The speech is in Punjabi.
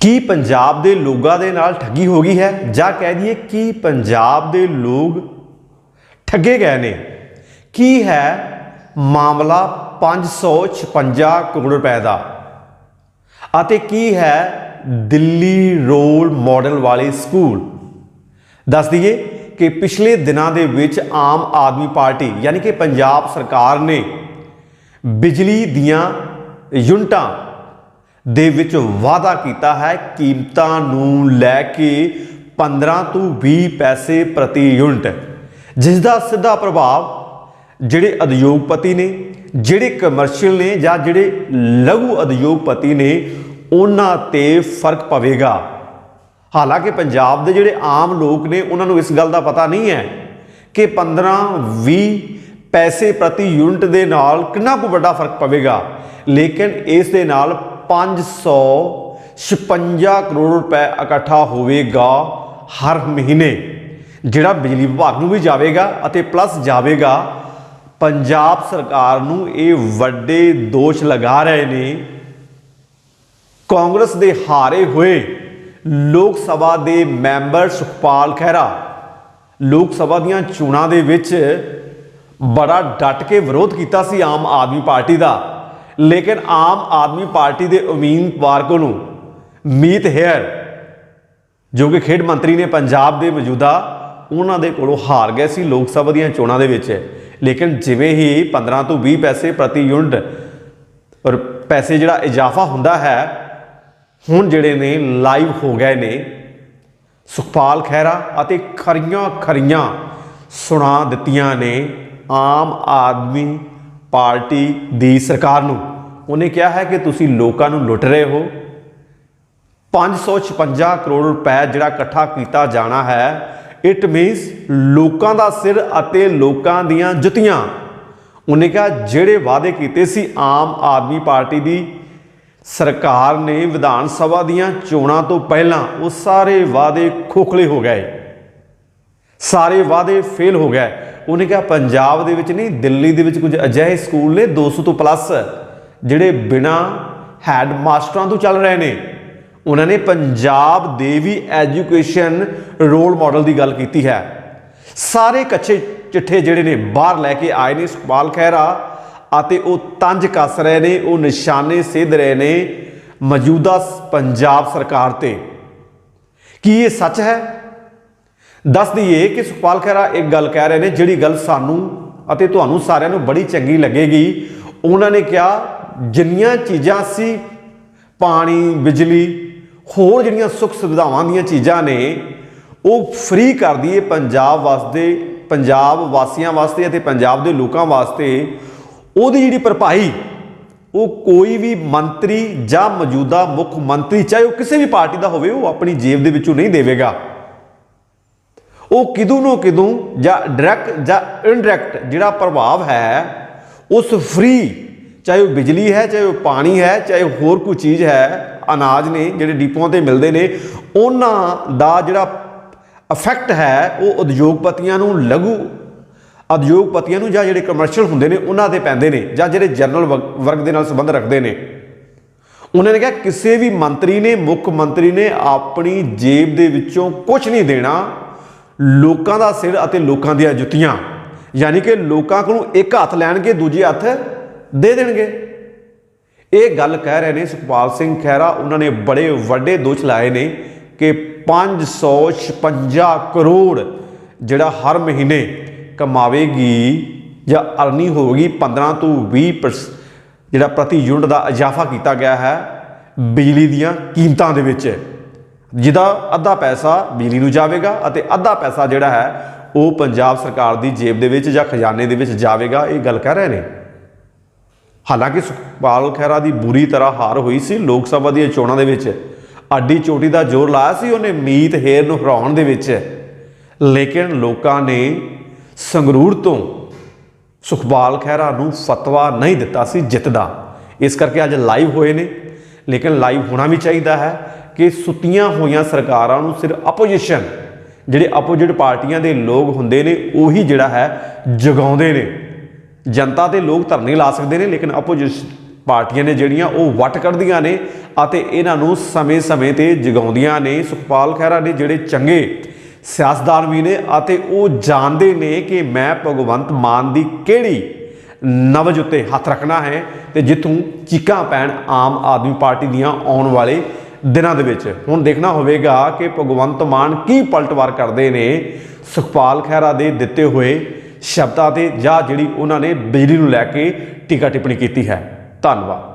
ਕੀ ਪੰਜਾਬ ਦੇ ਲੋਕਾਂ ਦੇ ਨਾਲ ਠੱਗੀ ਹੋ ਗਈ ਹੈ? ਜਾਂ ਕਹਿ ਦਈਏ ਕਿ ਪੰਜਾਬ ਦੇ ਲੋਕ ਠੱਗੇ ਗਏ ਨੇ? ਕੀ ਹੈ ਮਾਮਲਾ 556 ਕਰੋੜ ਰੁਪਏ ਦਾ? ਅਤੇ ਕੀ ਹੈ ਦਿੱਲੀ ਰੋਲ ਮਾਡਲ ਵਾਲੇ ਸਕੂਲ? ਦੱਸ ਦਈਏ ਕਿ ਪਿਛਲੇ ਦਿਨਾਂ ਦੇ ਵਿੱਚ ਆਮ ਆਦਮੀ ਪਾਰਟੀ, ਯਾਨੀ ਕਿ ਪੰਜਾਬ ਸਰਕਾਰ ਨੇ ਬਿਜਲੀ ਦੀਆਂ ਯੂਨਿਟਾਂ ਦੇ ਵਿੱਚ ਵਾਅਦਾ ਕੀਤਾ ਹੈ ਕੀਮਤਾਂ ਨੂੰ ਲੈ ਕੇ 15 ਤੋਂ 20 ਪੈਸੇ ਪ੍ਰਤੀ ਯੂਨਿਟ। ਜਿਸ ਦਾ ਸਿੱਧਾ ਪ੍ਰਭਾਵ ਜਿਹੜੇ ਉਦਯੋਗਪਤੀ ਨੇ, ਜਿਹੜੇ ਕਮਰਸ਼ੀਅਲ ਨੇ ਜਾਂ ਜਿਹੜੇ ਲਘੂ ਉਦਯੋਗਪਤੀ ਨੇ, ਉਹਨਾਂ ਤੇ ਫ਼ਰਕ ਪਵੇਗਾ। ਹਾਲਾਂਕਿ ਪੰਜਾਬ ਦੇ ਜਿਹੜੇ ਆਮ ਲੋਕ ਨੇ, ਉਹਨਾਂ ਨੂੰ ਇਸ ਗੱਲ ਦਾ ਪਤਾ ਨਹੀਂ ਹੈ ਕਿ 15 20 ਪੈਸੇ ਪ੍ਰਤੀ ਯੂਨਿਟ ਦੇ ਨਾਲ ਕਿੰਨਾ ਕੁ ਵੱਡਾ ਫ਼ਰਕ ਪਵੇਗਾ। ਲੇਕਿਨ ਇਸ ਦੇ ਨਾਲ 556 ਕਰੋੜ ਰੁਪਏ ਇਕੱਠਾ ਹੋਵੇਗਾ ਹਰ ਮਹੀਨੇ, ਜਿਹੜਾ ਬਿਜਲੀ ਵਿਭਾਗ ਨੂੰ ਵੀ ਜਾਵੇਗਾ ਅਤੇ ਪਲੱਸ ਜਾਵੇਗਾ। ਪੰਜਾਬ ਸਰਕਾਰ ਨੂੰ ਇਹ ਵੱਡੇ ਦੋਸ਼ ਲਗਾ ਰਹੇ ਨੇ। ਕਾਂਗਰਸ ਦੇ ਹਾਰੇ ਹੋਏ ਲੋਕ ਸਭਾ ਦੇ ਮੈਂਬਰ ਸੁਖਪਾਲ ਖਹਿਰਾ, ਲੋਕ ਸਭਾ ਦੀਆਂ ਚੋਣਾਂ ਦੇ ਵਿੱਚ ਬੜਾ ਡਟ ਕੇ ਵਿਰੋਧ ਕੀਤਾ ਸੀ ਆਮ ਆਦਮੀ ਪਾਰਟੀ ਦਾ। ਲੇਕਿਨ ਆਮ ਆਦਮੀ ਪਾਰਟੀ ਦੇ ਉਮੀਦਵਾਰ ਨੂੰ ਮੀਤ ਹੇਅਰ, ਜੋ ਕਿ ਖੇਡ ਮੰਤਰੀ ਨੇ ਪੰਜਾਬ ਦੇ ਮੌਜੂਦਾ, ਉਹਨਾਂ ਦੇ ਕੋਲੋਂ ਹਾਰ ਗਏ ਸੀ, ਲੋਕ ਸਭਾ ਦੀਆਂ ਚੋਣਾਂ ਦੇ ਵਿੱਚ। ਲੇਕਿਨ ਜਿਵੇਂ ਹੀ 15 ਤੋਂ 20 ਪੈਸੇ ਪ੍ਰਤੀ ਯੂਨਿਟ ਔਰ ਪੈਸੇ ਜਿਹੜਾ ਇਜ਼ਾਫਾ ਹੁੰਦਾ ਹੈ, ਹੁਣ ਜਿਹੜੇ ਨੇ ਲਾਈਵ ਹੋ ਗਏ ਨੇ। ਸੁਖਪਾਲ ਖਹਿਰਾ ਅਤੇ ਖਰੀਆਂ ਖਰੀਆਂ ਸੁਣਾ ਦਿੱਤੀਆਂ ਨੇ ਆਮ ਆਦਮੀ ਪਾਰਟੀ ਦੀ ਸਰਕਾਰ ਨੂੰ। ਉਹਨੇ ਕਿਹਾ ਹੈ ਕਿ ਤੁਸੀਂ ਲੋਕਾਂ ਨੂੰ ਲੁੱਟ ਰਹੇ ਹੋ। 556 ਕਰੋੜ ਰੁਪਏ ਜਿਹੜਾ ਇਕੱਠਾ ਕੀਤਾ ਜਾਣਾ ਹੈ ਇਟ ਮੀਨਸ ਲੋਕਾਂ ਦਾ ਸਿਰ ਅਤੇ ਲੋਕਾਂ ਦੀਆਂ ਜੁੱਤੀਆਂ। ਉਹਨੇ ਕਿਹਾ ਜਿਹੜੇ ਵਾਅਦੇ ਕੀਤੇ ਸੀ ਆਮ ਆਦਮੀ ਪਾਰਟੀ ਦੀ, ਸਰਕਾਰ ਨੇ ਵਿਧਾਨ ਸਭਾ ਦੀਆਂ ਚੋਣਾਂ ਤੋਂ ਪਹਿਲਾਂ ਉਹ ਸਾਰੇ ਵਾਅਦੇ ਖੋਖਲੇ ਹੋ ਗਏ। ਸਾਰੇ ਵਾਅਦੇ ਫੇਲ ਹੋ ਗਏ। ਉਹਨੇ ਕਿਹਾ, ਪੰਜਾਬ ਦੇ ਵਿੱਚ ਨਹੀਂ, ਦਿੱਲੀ ਦੇ ਵਿੱਚ ਕੁਝ ਅਜਿਹੇ ਸਕੂਲ ਨੇ 200 ਤੋਂ ਪਲੱਸ ਜਿਹੜੇ ਬਿਨਾ ਹੈਡ ਮਾਸਟਰਾਂ ਤੋਂ ਚੱਲ ਰਹੇ ਨੇ। ਉਹਨਾਂ ਨੇ ਪੰਜਾਬ ਦੇ ਵੀ ਐਜੂਕੇਸ਼ਨ ਰੋਲ ਮਾਡਲ ਦੀ ਗੱਲ ਕੀਤੀ ਹੈ। ਸਾਰੇ ਕੱਚੇ ਚਿੱਠੇ ਜਿਹੜੇ ਨੇ, ਬਾਹਰ ਲੈ ਕੇ ਆਏ ਨੇ ਸੁਖਪਾਲ ਖਹਿਰਾ ਅਤੇ ਉਹ ਤੰਜ ਕੱਸ ਰਹੇ ਨੇ, ਉਹ ਨਿਸ਼ਾਨੇ ਸਿੱਧ ਰਹੇ ਨੇ ਮੌਜੂਦਾ ਪੰਜਾਬ ਸਰਕਾਰ ਤੇ। ਕੀ ਇਹ ਸੱਚ ਹੈ? ਦੱਸ ਦਈਏ ਕਿ ਸੁਖਪਾਲ ਖਹਿਰਾ ਇੱਕ ਗੱਲ ਕਹਿ ਰਹੇ ਨੇ, ਜਿਹੜੀ ਗੱਲ ਸਾਨੂੰ ਅਤੇ ਤੁਹਾਨੂੰ ਸਾਰਿਆਂ ਨੂੰ ਬੜੀ ਚੰਗੀ ਲੱਗੇਗੀ। ਉਹਨਾਂ ਨੇ ਕਿਹਾ, ਜਿੰਨੀਆਂ ਚੀਜ਼ਾਂ ਸੀ, ਪਾਣੀ, ਬਿਜਲੀ, ਹੋਰ ਜਿਹੜੀਆਂ ਸੁੱਖ ਸੁਵਿਧਾਵਾਂ ਦੀਆਂ ਚੀਜ਼ਾਂ ਨੇ, ਉਹ ਫ੍ਰੀ ਕਰ ਦਈਏ ਪੰਜਾਬ ਵਾਸਤੇ, ਪੰਜਾਬ ਵਾਸੀਆਂ ਵਾਸਤੇ ਅਤੇ ਪੰਜਾਬ ਦੇ ਲੋਕਾਂ ਵਾਸਤੇ। ਉਹਦੀ ਜਿਹੜੀ ਭਰਪਾਈ, ਉਹ ਕੋਈ ਵੀ ਮੰਤਰੀ ਜਾਂ ਮੌਜੂਦਾ ਮੁੱਖ ਮੰਤਰੀ, ਚਾਹੇ ਉਹ ਕਿਸੇ ਵੀ ਪਾਰਟੀ ਦਾ ਹੋਵੇ, ਉਹ ਆਪਣੀ ਜੇਬ ਦੇ ਵਿੱਚੋਂ ਨਹੀਂ ਦੇਵੇਗਾ। ਉਹ ਕਿਦੋਂ ਨੂੰ ਕਿਦੋਂ ਜਾਂ ਡਾਇਰੈਕਟ ਜਾਂ ਇਨਡਾਇਰੈਕਟ ਜਿਹੜਾ ਪ੍ਰਭਾਵ ਹੈ, ਉਸ ਫ੍ਰੀ ਚਾਹੇ ਉਹ ਬਿਜਲੀ ਹੈ, ਚਾਹੇ ਉਹ ਪਾਣੀ ਹੈ, ਚਾਹੇ ਹੋਰ ਕੋਈ ਚੀਜ਼ ਹੈ, ਅਨਾਜ ਨੇ ਜਿਹੜੇ ਡਿਪੂਆਂ ਤੇ ਮਿਲਦੇ ਨੇ, ਉਹਨਾਂ ਦਾ ਜਿਹੜਾ ਇਫੈਕਟ ਹੈ, ਉਹ ਉਦਯੋਗਪਤੀਆਂ ਨੂੰ ਲਘੂ ਉਦਯੋਗਪਤੀਆਂ ਨੂੰ ਜਾਂ ਜਿਹੜੇ ਕਮਰਸ਼ੀਅਲ ਹੁੰਦੇ ਨੇ, ਉਹਨਾਂ ਤੇ ਪੈਂਦੇ ਨੇ ਜਾਂ ਜਿਹੜੇ ਜਨਰਲ ਵਰਗ ਦੇ ਨਾਲ ਸੰਬੰਧ ਰੱਖਦੇ ਨੇ। ਉਹਨਾਂ ਨੇ ਕਿਹਾ, ਕਿਸੇ ਵੀ ਮੰਤਰੀ ਨੇ, ਮੁੱਖ ਮੰਤਰੀ ਨੇ ਆਪਣੀ ਜੇਬ ਦੇ ਵਿੱਚੋਂ ਕੁਝ ਨਹੀਂ ਦੇਣਾ ਲੋਕਾਂ ਦਾ ਸਿਰ ਅਤੇ ਲੋਕਾਂ ਦੀਆਂ ਜੁੱਤੀਆਂ। ਯਾਨੀ ਕਿ ਲੋਕਾਂ ਕੋਲੋਂ ਇੱਕ ਹੱਥ ਲੈਣਗੇ, ਦੂਜੇ ਹੱਥ ਦੇ ਦੇਣਗੇ। ਇਹ ਗੱਲ ਕਹਿ ਰਹੇ ਨੇ ਸੁਖਪਾਲ ਸਿੰਘ ਖਹਿਰਾ। ਉਹਨਾਂ ਨੇ ਬੜੇ ਵੱਡੇ ਦੋਸ਼ ਲਾਏ ਨੇ ਕਿ 556 ਕਰੋੜ ਜਿਹੜਾ ਹਰ ਮਹੀਨੇ ਕਮਾਵੇਗੀ ਜਾਂ ਅਰਨੀ ਹੋਵੇਗੀ 15 ਤੋਂ 20 ਜਿਹੜਾ ਪ੍ਰਤੀ ਯੂਨਿਟ ਦਾ ਇਜ਼ਾਫਾ ਕੀਤਾ ਗਿਆ ਹੈ ਬਿਜਲੀ ਦੀਆਂ ਕੀਮਤਾਂ ਦੇ ਵਿੱਚ। ਜਿਹਦਾ ਅੱਧਾ ਪੈਸਾ ਬਿਜਲੀ ਨੂੰ ਜਾਵੇਗਾ ਅਤੇ ਅੱਧਾ ਪੈਸਾ ਜਿਹੜਾ ਹੈ ਉਹ ਪੰਜਾਬ ਸਰਕਾਰ ਦੀ ਜੇਬ ਦੇ ਵਿੱਚ ਜਾਂ ਖਜ਼ਾਨੇ ਦੇ ਵਿੱਚ ਜਾਵੇਗਾ, ਇਹ ਗੱਲ ਕਹਿ ਰਹੇ ਨੇ। ਹਾਲਾਂਕਿ ਸੁਖਪਾਲ ਖਹਿਰਾ ਦੀ ਬੁਰੀ ਤਰ੍ਹਾਂ ਹਾਰ ਹੋਈ ਸੀ ਲੋਕ ਸਭਾ ਦੀਆਂ ਚੋਣਾਂ ਦੇ ਵਿੱਚ। ਆਡੀ ਚੋਟੀ ਦਾ ਜ਼ੋਰ ਲਾਇਆ ਸੀ ਉਹਨੇ ਮੀਤ ਹੇਰ ਨੂੰ ਹਰਾਉਣ ਦੇ ਵਿੱਚ। ਲੇਕਿਨ ਲੋਕਾਂ ਨੇ ਸੰਗਰੂਰ ਤੋਂ ਸੁਖਪਾਲ ਖਹਿਰਾ ਨੂੰ ਫਤਵਾ ਨਹੀਂ ਦਿੱਤਾ ਸੀ ਜਿੱਤਦਾ। ਇਸ ਕਰਕੇ ਅੱਜ ਲਾਈਵ ਹੋਏ ਨੇ। ਲੇਕਿਨ ਲਾਈਵ ਹੋਣਾ ਵੀ ਚਾਹੀਦਾ ਹੈ। ਕਿ ਸੁੱਤੀਆਂ ਹੋਈਆਂ ਸਰਕਾਰਾਂ ਨੂੰ ਸਿਰਫ ਆਪੋਜੀਸ਼ਨ ਜਿਹੜੇ ਆਪੋਜੀਟ ਪਾਰਟੀਆਂ ਦੇ ਲੋਕ ਹੁੰਦੇ ਨੇ, ਉਹੀ ਜਿਹੜਾ ਹੈ ਜਗਾਉਂਦੇ ਨੇ। ਜਨਤਾ ਤੇ ਲੋਕ ਧਰਨੇ ਲਾ ਸਕਦੇ ਨੇ, ਲੇਕਿਨ ਆਪੋਜੀਸ਼ਨ ਪਾਰਟੀਆਂ ਨੇ ਜਿਹੜੀਆਂ, ਉਹ ਵੱਟ ਕੱਢਦੀਆਂ ਨੇ ਅਤੇ ਇਹਨਾਂ ਨੂੰ ਸਮੇਂ-ਸਮੇਂ ਤੇ ਜਗਾਉਂਦੀਆਂ ਨੇ। ਸੁਖਪਾਲ ਖਹਿਰਾ ਨੇ ਜਿਹੜੇ ਚੰਗੇ ਸਿਆਸਤਦਾਨ ਵੀ ਨੇ ਅਤੇ ਉਹ ਜਾਣਦੇ ਨੇ ਕਿ ਮੈਂ ਭਗਵੰਤ ਮਾਨ ਦੀ ਕਿਹੜੀ ਨਵਜ ਉੱਤੇ ਹੱਥ ਰੱਖਣਾ ਹੈ ਤੇ ਜਿੱਥੋਂ ਚੀਕਾਂ ਪੈਣ ਆਮ ਆਦਮੀ ਪਾਰਟੀ ਦੀਆਂ ਆਉਣ ਵਾਲੇ ਦਿਨਾਂ ਦੇ ਵਿੱਚ। ਹੁਣ ਦੇਖਣਾ ਹੋਵੇਗਾ ਕਿ ਭਗਵੰਤ ਮਾਨ ਕੀ ਪਲਟਵਾਰ ਕਰਦੇ ਨੇ। ਸੁਖਪਾਲ ਖਹਿਰਾ ਦੇ ਦਿੱਤੇ ਹੋਏ ਸ਼ਬਦਾਂ ਤੇ ਜਾਂ ਜਿਹੜੀ ਉਹਨਾਂ ਨੇ ਬਿਜਲੀ ਨੂੰ ਲੈ ਕੇ ਟੀਕਾ ਟਿੱਪਣੀ ਕੀਤੀ ਹੈ। ਧੰਨਵਾਦ।